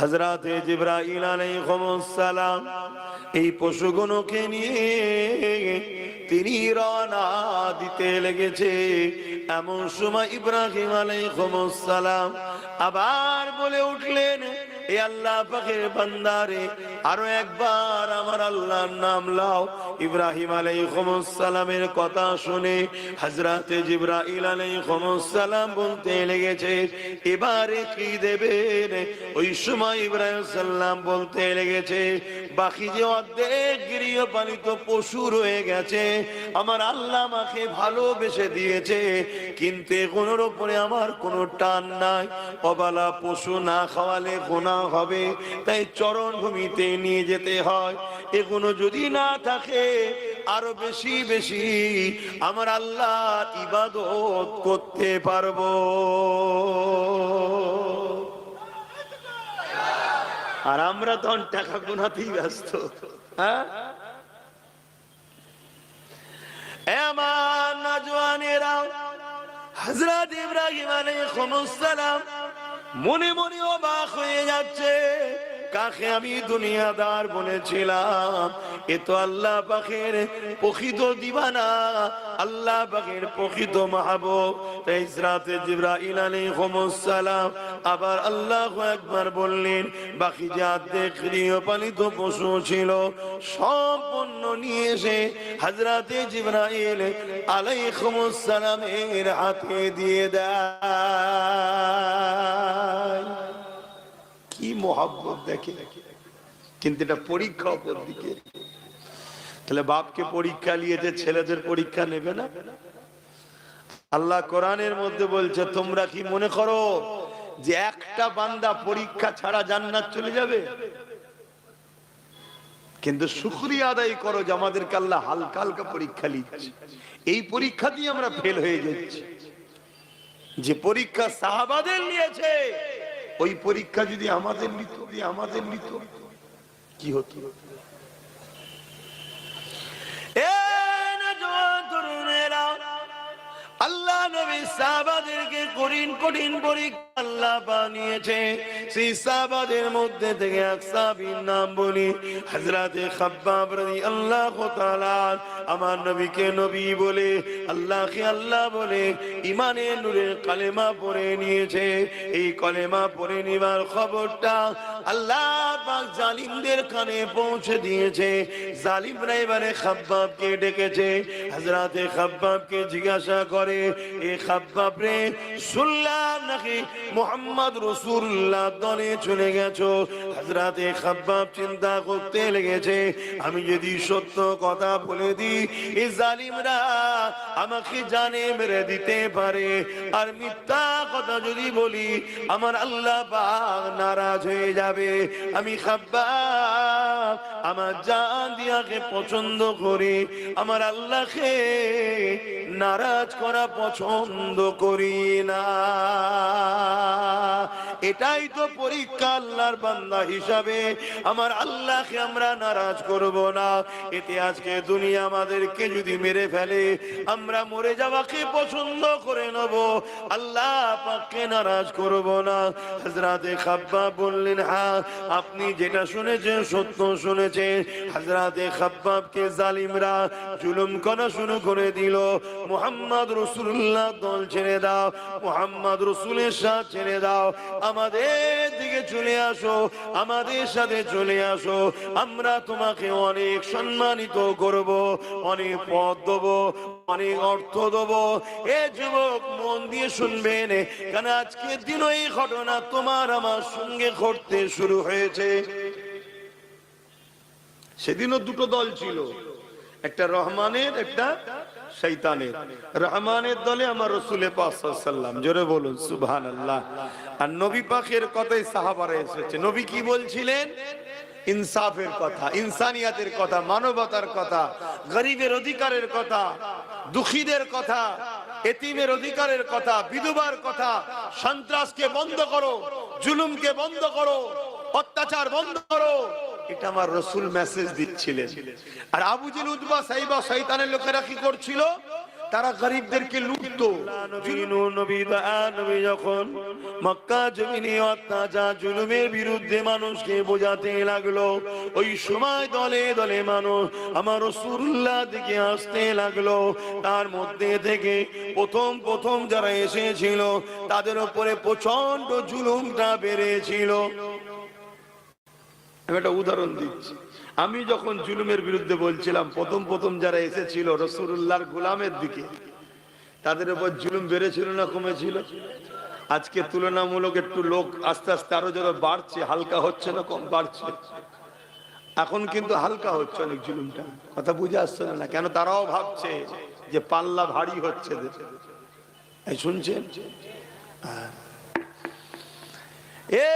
হজরতে জিব্রাহিল আলাইহিসসালাম এই পশুগুলোকে নিয়ে তিনি রওনা দিতে লেগেছে। এমন সময় ইব্রাহিম আলাইহিসসালাম আবার বলে উঠলেন লেগেছে, এবারে কি দেবেন? ওই সময় ইব্রাহিম বলতে লেগেছে, বাকি যে অর্ধেক গৃহপালিত পশু রয়ে গেছে, আমার আল্লাহ আমাকে ভালোবেসে দিয়েছে, কিন্তু এগুলোর উপরে আমার কোনো টান নাই। অবালা পশু না খাওয়ালে গোনা হবে, তাই চরণ ভূমিতে নিয়ে যেতে হয়। এগুলো যদি না থাকে, আরও বেশি বেশি আমার আল্লাহ ইবাদত করতে পারব। আর আমরা তখন টাকা গোনাতেই ব্যস্ত। হ্যাঁ? আমার নজওয়ানেরা হযরত ইব্রাহিম আলাইহিস সালাম মনে মনে অবাক হয়ে যাচ্ছে। কাকে আমি দুনিয়াদার বলেছিলাম? এ তো আল্লাহ পাখের প্রকৃত দিবানা। আল্লাহ পাখের প্রকৃত মাহবুব। তাই ইসরাতে জিব্রাইল সালাম আবার আল্লাহ একবার বললেন, বাকি যে অর্ধেক গৃহপালিত পশু ছিল সম্পূর্ণ নিয়ে এসে হজরতে জিব্রাইল আলাইহিস সালামের হাতে দিয়ে দেয়। মোহাব্বত দেখে। কিন্তু এটা পরীক্ষা অপর দিকে। তাহলে বাপকে পরীক্ষা নিয়েছে ছেলেদের পরীক্ষা নেবে না? আল্লাহ কোরআনের মধ্যে বলছে, তোমরা কি মনে করো যে একটা বান্দা পরীক্ষা ছাড়া জান্নাত চলে যাবে? কিন্তু শুক্রিয়া আদায় করো যে আমাদেরকে আল্লাহ হালকা হালকা পরীক্ষা নিচ্ছে এই পরীক্ষা দিয়ে আমরা ফেল হয়ে যাচ্ছি। যে পরীক্ষা সাহাবাদের নিয়েছে ওই পরীক্ষা যদি আমাদের নিত আমাদের নিত কি হতো? কঠিন কঠিন পরীক্ষা আল্লাহ বানিয়েছে। সেই মধ্যে থেকে নাম বলি খাব্বাব আমার নবীকে নবী বলে, আল্লাহকে আল্লাহ বলে ইমানের নূরের কালেমা পড়ে নিয়েছে। এই কলেমা পড়ে নেবার খবরটা আল্লাহ পাক জালিমদের কানে পৌঁছে দিয়েছে। জালিমরা এবারে খাব্বাবকে ডেকেছে। হযরতে খাব্বাবকে জিজ্ঞাসা করে, এ খাব্বাব রে শুনলাম নাকি মোহাম্মদ রসুল্লাহ দলে চলে গেছো? হজরতে খাব্বাব চিন্তা করতে লেগেছে, আমি যদি সত্য কথা বলে দিই এই জালিমরা আমাকে জানে মেরে দিতে পারে। আর মিথ্যা কথা যদি বলি, আমার আল্লাহ পাক নারাজ হয়ে যাবে। আমি খাব্বাব আমার জান দিয়াকে পছন্দ করি আমার আল্লাহকে নারাজ করা পছন্দ করি না। এটাই তো পরীক্ষা আল্লাহর বান্দা হিসাবে। আমার আল্লাহকে আমরা নারাজ করব না। এতে আজকে দুনিয়া আমাদেরকে যদি মেরে ফেলে, আমরা মরে যাওয়াকে পছন্দ করে নেব। আল্লাহ পাককে নারাজ করব না। হজরাতে খাব্বা বললেন হ্যাঁ আপনি যেটা শুনেছেন, সত্য শুনেছেন। হজরাতে খাব্বাবকে জালিমরা জুলুম করা শুরু করে দিল। মোহাম্মদ রসুল্লাহ দল ছেড়ে দাও। মোহাম্মদ রসুলের সাথ ছেড়ে দাও। আমাদের দিকে চলে আসো, আমাদের সাথে চলে আসো। আমরা তোমাকে অনেক সম্মানিত করব, অনেক পদ দেবো, অনেক অর্থ দেবো। এ যুবক, মন দিয়ে শুনবেন। কেন আজকের দিন এই ঘটনা তোমার আমার সঙ্গে ঘটতে শুরু হয়েছে। সেদিনও দুটো দল ছিল। একটা রহমানের, একটা শৈতানের রহমানের দলে আমার রসুলে পাসাল্লাম জোরে বলুন সুবহান আল্লাহ আর নবী পাকের কথাই সাহাবারা এসেছে। নবী কি বলছিলেন? ইনসাফের কথা, ইনসানিয়াতের কথা, মানবতার কথা, গরিবের অধিকারের কথা, দুঃখীদের কথা, এতিমের অধিকারের কথা, বিধবার কথা, সন্ত্রাসকে বন্ধ করো, জুলুমকে বন্ধ করো, অত্যাচার বন্ধ করো। এটা আমার রসুল মেসেজ দিচ্ছিলেন। আর আবু জিল উদ্বা সাইবা শৈতানের লোকেরা কি করছিল? তারা গরিবদেরকে লুটতো। যখন মক্কা জমিনে অত্যাচার, জুলুমের বিরুদ্ধে মানুষকে বোঝাতে লাগল। ওই সময় দলে দলে মানুষ আমার রসুল্লাহ দিকে আসতে লাগল। তার মধ্যে থেকে প্রথম প্রথম যারা এসেছিল, তাদের উপরে প্রচণ্ড জুলুমটা বেড়েছিল। আমি একটা উদাহরণ দিচ্ছি। আমি যখন জুলুমের বিরুদ্ধে বলছিলাম, প্রথম প্রথম যারা এসেছিল রসুল্লাহর গোলামের দিকে, তাদের উপর জুলুম বেড়েছিল না কমেছিল? আজকে তুলনামূলক একটু লোক আস্তে আস্তে আরও যত বাড়ছে, হালকা হচ্ছে না কম বাড়ছে? এখন কিন্তু হালকা হচ্ছে অনেক জুলুমটা। কথা বুঝে আসছে না কেন তারাও ভাবছে যে পাল্লা ভারী হচ্ছে শুনছেন? এ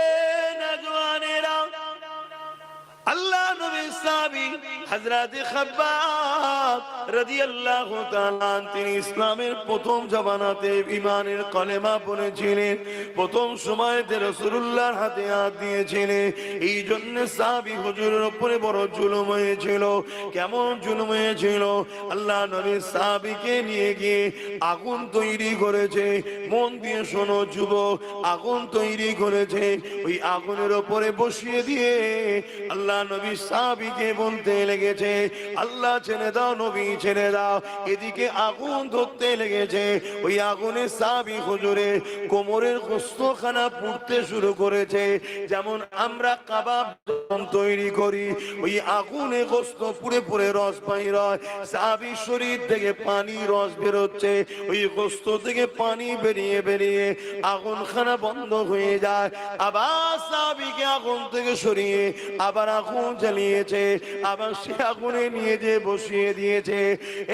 আল্লাহ নবী সাহাবী হযরত খাব্বাব রাদিয়াল্লাহু তাআলা তিনি ইসলামের প্রথম জামানাতে ঈমানের কলেমা পড়েছিলেন। প্রথম সময়তে রাসূলুল্লাহর হাতে হাত দিয়েছিলেন। এই জন্য সাহাবী হুজুরের উপরে বড় জুলুম হয়েছিল। কেমন জুলুম হয়েছিল? আল্লাহ নবী সাহাবীকে নিয়ে গিয়ে আগুন তৈরি করেছে। মন দিয়ে শোনো যুবক, আগুন তৈরি করেছে। ওই আগুনের ওপরে বসিয়ে দিয়ে আল্লাহ নবী সাহাবিকে বলতে লেগেছে, আল্লাহ ছেড়ে দাও, নবী ছেড়ে দাও। এদিকে আগুন ধরতে লেগেছে, ওই আগুনে সাহাবি হুজুরে কোমরের গোস্তখানা পুড়তে শুরু করেছে। যেমন আমরা কাবাব তৈরি করি, ওই আগুনে গোস্ত পুড়ে পুড়ে রস বাইর হয় সাহাবি শরীর থেকে পানি রস বেরোচ্ছে, ওই গোস্ত থেকে পানি বেরিয়ে বেরিয়ে আগুনখানা বন্ধ হয়ে যায়। আবার সাহাবিকে আগুন থেকে সরিয়ে আবার আগুন জ্বালিয়েছে, আবার সে আগুনে নিয়ে যে বসিয়ে দিয়েছে।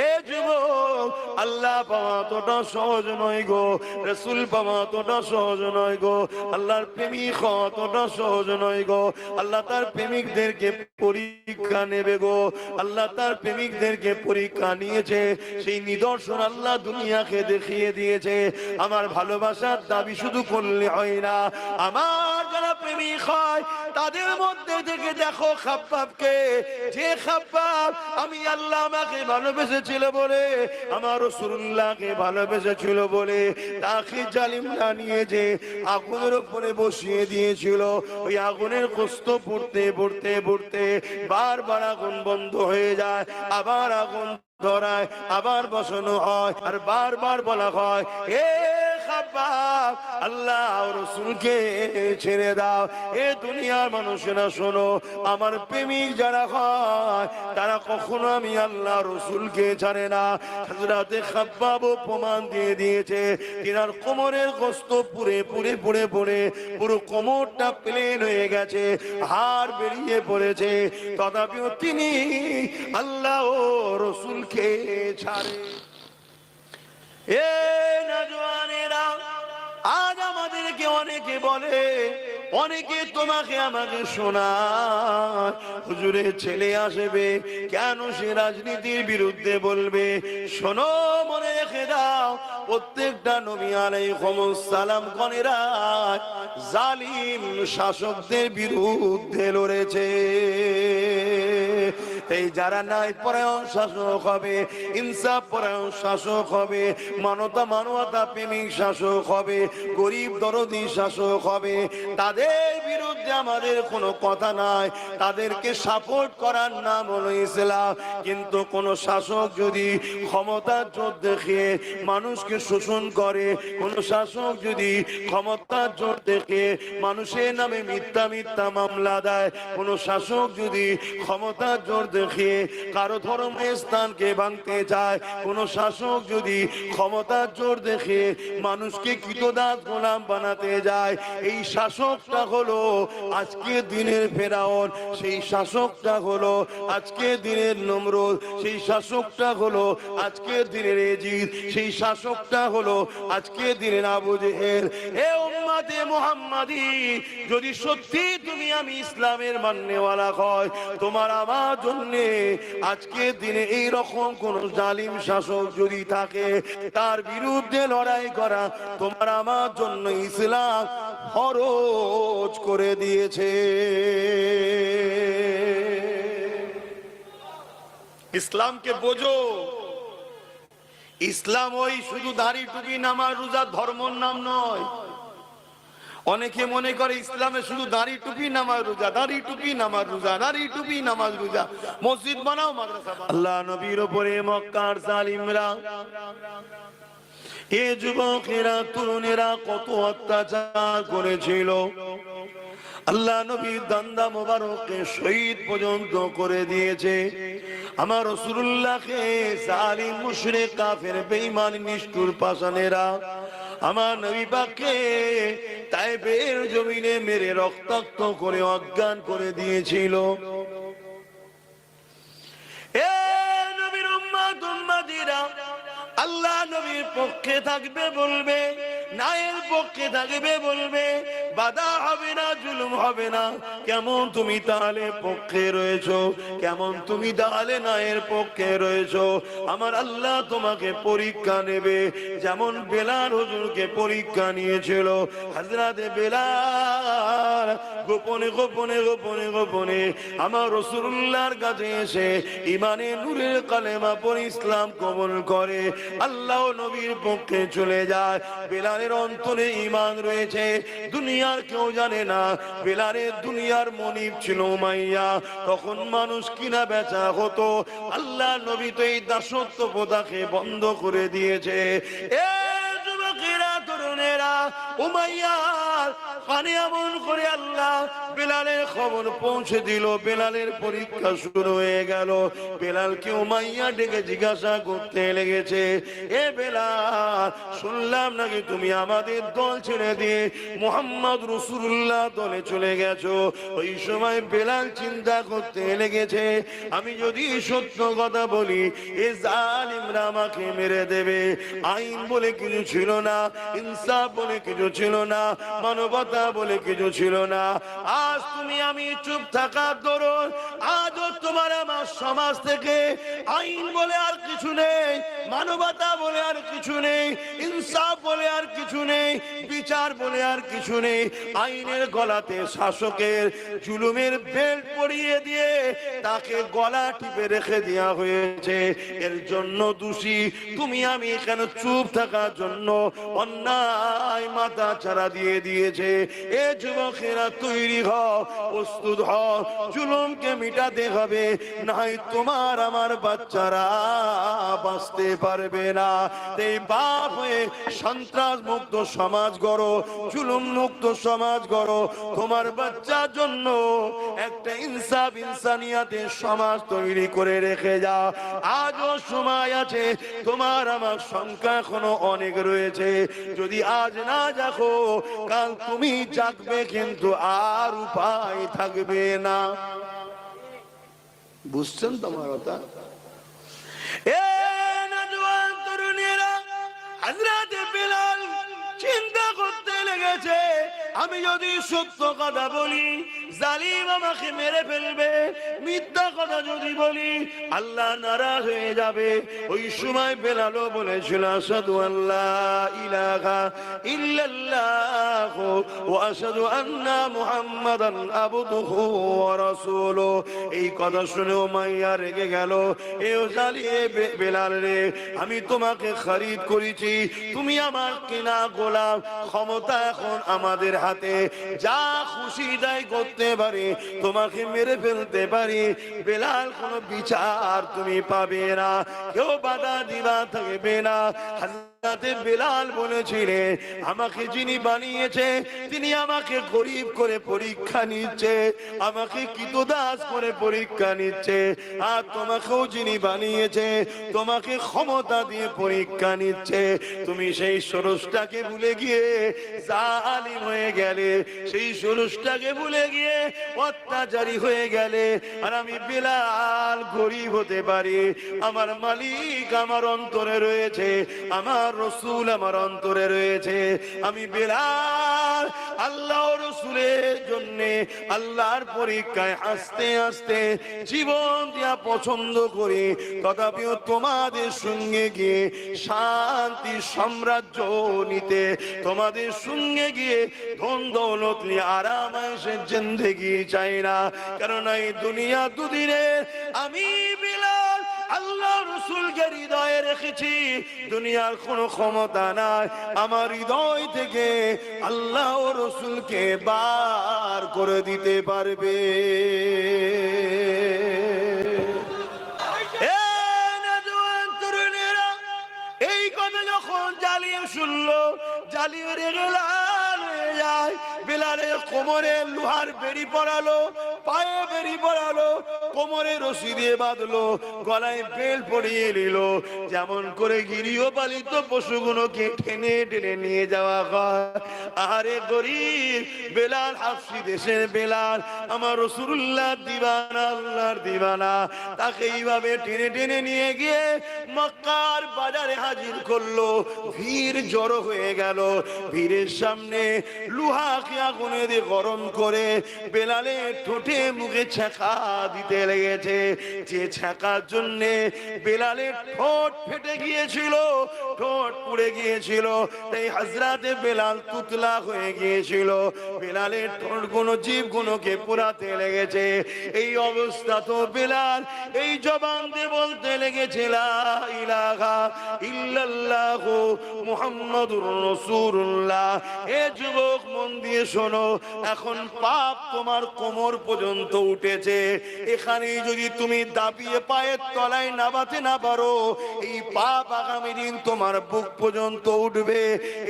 এ যুবক, আল্লাহ পাওয়া তোটা সহজ নয় গো, রসুল পাওয়া তোটা সহজ নয় গো, আল্লাহর প্রেমিক হওয়া তোটা সহজ নয় গো, আল্লাহ তার প্রেমিকদেরকে পরীক্ষা নেবে গো, আল্লাহ তার প্রেমিকদেরকে পরীক্ষা নিয়েছে, সেই নিদর্শন আল্লাহ দুনিয়াকে দেখিয়ে দিয়েছে। আমার ভালোবাসার দাবি শুধু করলে হয় না, আমার যারা প্রেমিক হয়, তাদের মধ্যে থেকে দেখো খাপ্পাবকে। যে খাপ্পাব, আমি আল্লাহ আমাকে ভালোবেসেছিল বলে, আমার রসুল্লাহকে ভালোবেসেছিল বলে, তাকে জালিমরা নিয়ে যে আগুনের উপরে বসিয়ে দিয়েছিল, ওই আগুনের কষ্ট পড়তে পড়তে পড়তে বারবার আগুন বন্ধ হয়ে যায়, আবার আগুন ধরায়, আবার বসানো হয়, আর বারবার বলা হয় এ খাব্বাব আল্লাহ রসুলকে ছেড়ে দাও। এ দুনিয়ার মানুষেরা শোনো, আমার প্রেমিক যারা হয়, তারা কখনো আমি আল্লাহ রসুলকে ছাড়ে না। হাজরাতে খাব্বাবও প্রমাণ দিয়ে দিয়েছে, তিনার কোমরের গোস্ত পুরে পুরে পুরে পুরে পুরো কোমরটা প্লেন হয়ে গেছে, হাড় বেরিয়ে পড়েছে। তথাপিও তিনি আল্লাহ রসুলকে ছাড়ে। এ অনেকে তোমাকে আমাকে শোনায়। হুজুরের ছেলে আসবে, কেন সে রাজনীতির বিরুদ্ধে বলবে? শোনো, মনে রেখে দাও, প্রত্যেকটা নবী আলাই সালাম কনেরা জালিম শাসকদের বিরুদ্ধে লড়েছে। এই যারা নাই পরায়ণ শাসক হবে। ইনসাফ পরায়ণ শাসক হবে। মানবতা মানবতা প্রেমিক শাসক হবে। গরিব দরদি শাসক হবে। তাদের বিরুদ্ধে আমাদের কোনো কথা নাই। তাদেরকে সাপোর্ট করার নাম হলো ইসলাম। কিন্তু কোন শাসক যদি ক্ষমতার জোর দেখে মানুষকে শোষণ করে, কোন শাসক যদি ক্ষমতার জোর দেখে মানুষের নামে মিথ্যা মিথ্যা মামলা দেয়, কোন শাসক যদি ক্ষমতার জোর দেখিয়ে কারও ধর্মের স্থানকে ভাঙতে চায়, কোন শাসক যদি ক্ষমতার জোর দেখে মানুষকে কৃতদাস গোলাম বানাতে যায়, এই শাসকটা হলো আজকে দিনের ফেরাউন, সেই শাসকটা হলো আজকে দিনের নমরুদ, সেই শাসকটা হলো আজকের দিনের এজিদ, সেই শাসকটা হলো আজকে দিনের আবু এ উম্মাতে মুহাম্মাদি, যদি সত্যি তুমি আমি ইসলামের মান্যওয়ালা হয়, তোমার আমার জন্য আজকে দিনে এই রকম কোন জালিম শাসক যদি থাকে, তার বিরুদ্ধে লড়াই করা তোমার আমার জন্য ইসলাম ফরজ করে দিয়েছে। ইসলামকে বোঝো। ইসলাম ওই শুধু দাড়ি টুপি নামাজ রোজা ধর্মর নাম নয়। অনেকে মনে করে ইসলামে শুধু দাড়ি টুপি, নামাজ রোজা, দাড়ি টুপি, নামাজ রোজা, দাড়ি টুপি, নামাজ রোজা। মসজিদ বানাও, মাদ্রাসা আল্লাহ নবীর উপরে মক্কার জালিমরা। এ যুবকেরা, তরুণেরা কত অত্যাচার করেছিল। আল্লাহ নবীর দান্দা মোবারককে শহীদ পর্যন্ত করে দিয়েছে। আমার রসুল্লাহকে জালিম, মুশরিক, কাফের, বেঈমান, নিষ্ঠুর পাষাণেরা আমার নবী পাককে তাইবের জমিনে মেরে রক্তাক্ত করে অজ্ঞান করে দিয়েছিল। আল্লাহ নবীর পক্ষে থাকবে বলবে, নায়ের পক্ষে থাকবে বলবে বাধা হবে না, জুলুম হবে না। কেমন তুমি তাহলে পক্ষে রয়েছো? কেমন তুমি তাহলে নায়ের পক্ষে রয়েছো? আমার আল্লাহ তোমাকে পরীক্ষা নেবে। যেমন বেলাল হুজুরকে পরীক্ষা নিয়েছিল। হাজরাতে বেলাল গোপনে গোপনে গোপনে গোপনে আমার রসুল্লাহর কাছে এসে ইমানে নূরের কালেমা পরে ইসলাম কবল করে। আল্লাহ নবীর পক্ষে চলে যায়। বেলালের অন্তরে ইমান রয়েছে। দুনিয়ার কেউ জানে না। বেলারে দুনিয়ার মনিব ছিল মাইয়া তখন মানুষ কিনা বেচা হতো। আল্লাহ নবী তো এই দাসত্ব প্রথাকে বন্ধ করে দিয়েছে। এ যুবকেরা উমাইয়ার পানি এমন করে আল্লাহ বেলালের খবর পৌঁছে দিল, বেলালের পরীক্ষা শুরু হয়ে গেল। বেলালকে উমাইয়া ডেকে জিজ্ঞাসা করতে লেগেছে, এ বেলাল, শুনলাম নাকি তুমি আমাদের দল ছেড়ে দিয়ে মোহাম্মদ রসুল্লাহ দলে চলে গেছো? ওই সময় বেলাল চিন্তা করতে লেগেছে, আমি যদি সত্য কথা বলি, এ জালিমরা আমাকে মেরে দেবে। আইন বলে কিছু ছিল না, ইনসাফ বলে কিছু ছিল না, মানবতা বলে কিছু ছিল না। আজ তুমি আমি চুপ থাকার দরুন, আজও তোমার আমার সমাজ থেকে আইন বলে আর কিছু নেই, মানবতা বলে আর কিছু নেই, ইনসাফ বলে আর কিছু নেই, বিচার বলে আর কিছু নেই, আইনের গলাতে শাসকের জুলুমের বেল্ট পরিয়ে দিয়ে তাকে গলা টিপে রেখে দেওয়া হয়েছে। এর জন্য দোষী তুমি আমি এখানে চুপ থাকার জন্য অন্যায় মাথা ছাড়া দিয়ে দিয়েছে? এ যুবকেরা তৈরি হও প্রস্তুত হও, জুলুমকে মিটাতে হবে, নাই তোমার আমার বাচ্চারা বাঁচতে পারবে না। এই বাপ হয়ে সন্ত্রাস মুক্ত সমাজ গড়ো জুলুম মুক্ত সমাজ গড়ো, তোমার বাচ্চার জন্য একটা ইনসাফ ইনসানিয়াতের সমাজ তৈরি করে রেখে যাও। আজও সময় আছে, তোমার আমার সংখ্যা এখনও অনেক রয়েছে। যদি আজ না যাকো কাল তুমি জাগবে কিন্তু আর উপায় থাকবে না। বুঝছেন তোমার কথা? চিন্তা করতে লেগেছে। আমি যদি সত্য কথা বলি জালিম আমাকে মেরে ফেলবে। মিথ্যা কথা যদি বলি, আল্লাহ নারাজ হয়ে যাবে। ওই সময় বেলালো বলেছিল, আসাদু আল্লাহ ইলাহা ইল্লাল্লাহ আন্না এই কথা শুনে মাইয়া রেগে গেল। এও জ্বালিয়ে বে- বেলাল রে, আমি তোমাকে খরিদ করেছি। তুমি আমার কেনা গোলাম, ক্ষমতা এখন আমাদের হাতে। যা খুশি দায় পারি, তোমাকে মেরে ফেলতে পারি। বেলাল, কোনো বিচার তুমি পাবে না। কেউ বাধা দিবা, থাকবে না। বেলাল বলেছিলে আমাকে যিনি বানিয়েছে, তিনি আমাকে গরিব করে পরীক্ষা নিচ্ছে, আমাকে কিতদাস করে পরীক্ষা নিচ্ছে, আর তোমাকেও যিনি বানিয়েছে, তোমাকে ক্ষমতা দিয়ে পরীক্ষা নিচ্ছে। তুমি সেই সরসটাকে ভুলে গিয়ে জালিম হয়ে গেলে, সেই সরসটাকে ভুলে গিয়ে অত্যাচারী হয়ে গেলে, আর আমি বেলাল গরিব হতে পারি। আমার মালিক আমার অন্তরে রয়েছে, আমার রসুল আমার অন্তরে রয়েছে। আমি বেলাল আল্লাহ রসুলের জন্য আল্লাহর পরীক্ষায় আস্তে আস্তে জীবন দিয়া পছন্দ করি। তথাপিও তোমাদের সঙ্গে গিয়ে শান্তি, সাম্রাজ্য নিতে, তোমাদের সঙ্গে গিয়ে ধন দৌলত নিয়ে আরাম এসে জিন্দেগি চাই না। কারণ এই দুনিয়া দুদিনে আমি আল্লাহ রসুলকে হৃদয়ে রেখেছি। দুনিয়ার কোনো ক্ষমতা নাই। আমার হৃদয় থেকে আল্লাহ রসুলকে বার করে দিতে পারবে। কোমরে লোহার বেড়ি পড়ালো পায়ে বেড়ি পড়ালো কোমরে রশি দিয়ে বাঁধলো, গলায় বেল পড়িয়ে নিল। যেমন করে গৃহপালিত পশুগুলোকে টেনে টেনে নিয়ে যাওয়া হয়। আরে গরিব, বেলাল হাফসি দেশের বেলাল, আমার রসুল্লাহ দিবানা, আল্লাহর দিবানা। তাকে এইভাবে টেনে টেনে নিয়ে গিয়ে মক্কার বাজারে হাজির করল। ভিড় জড়ো হয়ে গেল। ভিড়ের সামনে লুহা লুহাকে আগুনে দিয়ে গরম করে বেলালে ঠোঁটে মুখে ছ্যাঁকা দিতে লেগেছে। যে ছ্যাঁকার জন্যে বেলালের ঠোঁট ফেটে গিয়েছিল, ঠোঁট পুড়ে গিয়েছিল, তাই হাজরাতে বেলাল তুতলা হয়ে গিয়েছিল। বেলালের ঠোঁটগুলো জীব গুলোকে পোড়াতে লেগেছে। এই অবস্থা তো বেলাল, এই জবান দিয়ে বলতে লেগেছে, লা ইলাহা ইল্লাল্লাহ মুহাম্মাদুর রাসূলুল্লাহ। এ যুবক, মন দিয়ে শোনো, এখন পাপ তোমার কোমর পর্যন্ত উঠেছে। এখানে যদি তুমি দাবিয়ে পায়ের তলায় নামাতে না পারো এই পাপ আগামী দিন তোমার বুক পর্যন্ত উঠবে,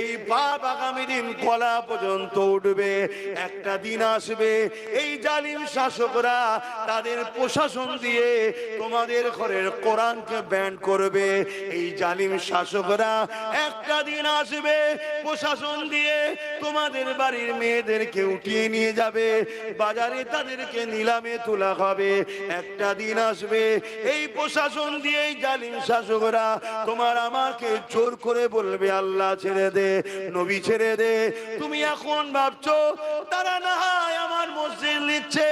এই পাপ আগামী দিন গলা পর্যন্ত উঠবে, একটা দিন আসবে, এই জালিম শাসকরা তাদের প্রশাসন দিয়ে তোমাদের ঘরের কোরআনকে ব্যান করবে, এই জালিম শাসকরা একটা দিন আসবে, প্রশাসন দিয়ে তোমাদের বাড়ির মেয়েদেরকে উঠিয়ে নিয়ে যাবে, বাজারে তাদেরকে নিলামে তোলা হবে একটা দিন আসবে, এই প্রশাসন দিয়ে জালিম শাসকরা তোমার আমাকে জোর করে বলবে, আল্লাহ ছেড়ে দে, নবী ছেড়ে দে। তুমি এখন ভাবছ, তারা না হয় আমার মসজিদ নিচ্ছে,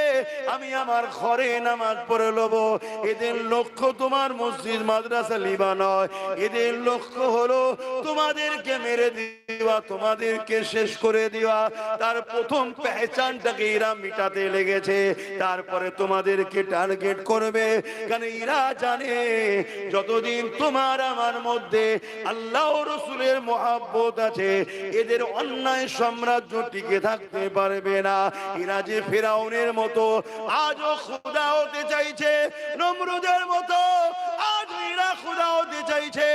আমি আমার ঘরে নামাজ পড়ে লবো। এদের লক্ষ্য তোমার মসজিদ, মাদ্রাসা লিবা নয় এদের লক্ষ্য হলো তোমাদেরকে মেরে দেওয়া, তোমাদেরকে শেষ করে দেওয়া। তার প্রথম পেহচানটাকে এরা মিটাতে লেগেছে, তারপরে তোমাদেরকে টার্গেট করবে। কারণ এরা জানে, যতদিন তোমার আমার মধ্যে আল্লাহ রসুলের মহাব্বত আছে, এদের অন্যায় সাম্রাজ্য টিকে থাকতে পারবে না। এরা যে ফেরাউনের মতো, আজও খুদা হতে চাইছে, নমরুদের মতো খুদা হতে চাইছে।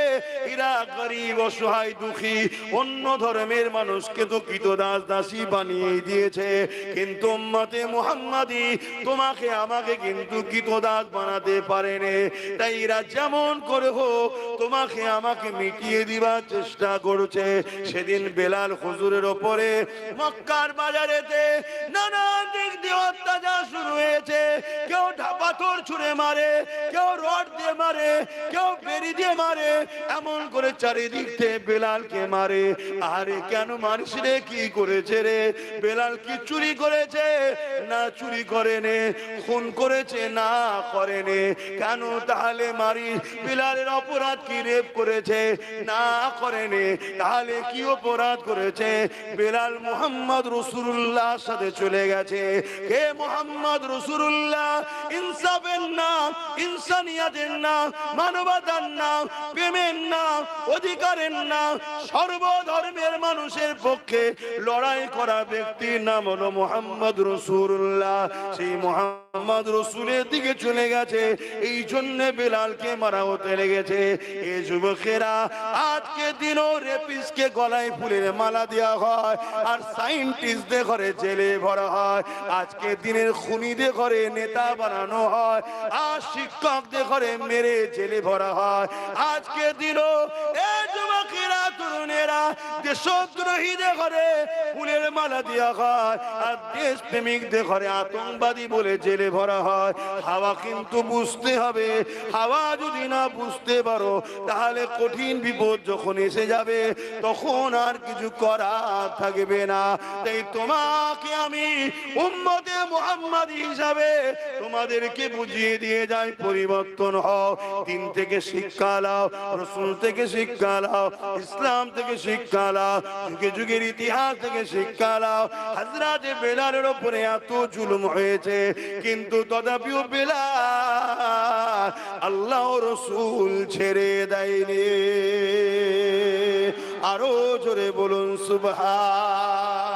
এরা গরিব, অসহায়, দুঃখী, অন্য ধর্মের মানুষকে তো দাস দাসী বানিয়ে দিয়েছে। কিন্তু উম্মতে মুহাম্মাদি তোমাকে, আমাকে কিন্তু কৃত দাস বানাতে পারেনি। তাই এরা যেমন করে হোক, তোমাকে, আমাকে মিটিয়ে দিবার চেষ্টা করছে। সেদিন বেলাল হুজুরের ওপরে মক্কার বাজারেতে নানা দিক দিয়ে অত্যাচার শুরু হয়েছে। কেউ পাথর ছুঁড়ে মারে, কেউ রড দিয়ে মারে, কেউ বেরি দিয়ে মারে, এমন করে বেলালকে মারে। আরে কেন রে, কি করেছে রে? বেলাল কি চুরি করেছে? না চুরি করেনে, খুন করেছে, না করেনে। কেন তাহলে মারি? বেলালের অপরাধ কি রেপ করেছে? না করেনে। তাহলে কি অপরাধ করেছে? বেলাল মোহাম্মদ রসুল্লাহ সাথে চলে গেছে। কে মোহাম্মদ রসুল্লাহ ইনসাফের নাম, ইনসানিয়াতের নাম মানবতার নাম প্রেমের নাম অধিকারের নাম সর্বধর্মের মানুষের পক্ষে লড়াই করা ব্যক্তির নাম হলো মোহাম্মদ রসুল্লাহ সেই মোহাম্মদ রসুলের দিকে চলে গেছে এই জন্য বেলালকে মারা হতে লেগেছে। এ যুবকেরা, আজকে দিনও রেপিসকে গলায় ফুলের মালা দেওয়া হয়, আর সাইন্টিস্টদের ঘরে জেলে ভরা হয়। আজকে দিনের খুনিদের ঘরে নেতা বানানো হয়, আর শিক্ষকদের ঘরে মেরে জেলে ভরা হয়। আজকে দিনও তাহলে কঠিন বিপদ যখন এসে যাবে, তখন আর কিছু করা থাকবে না। তাই তোমাকে আমি উম্মতে মোহাম্মদ হিসাবে তোমাদেরকে বুঝিয়ে দিয়ে যাই, পরিবর্তন হও, দিন থেকে শিক্ষা লাও, রসুল থেকে শিক্ষা লাও, ইসলাম থেকে শিক্ষা লাও যুগে যুগের ইতিহাস থেকে শিক্ষা লাও হাজরাত বেলালের এত জুলুম হয়েছে, কিন্তু তথাপিও বেলাল আল্লাহ রসুল ছেড়ে দেয়নি। আরও জোরে বলুন, সুবহান।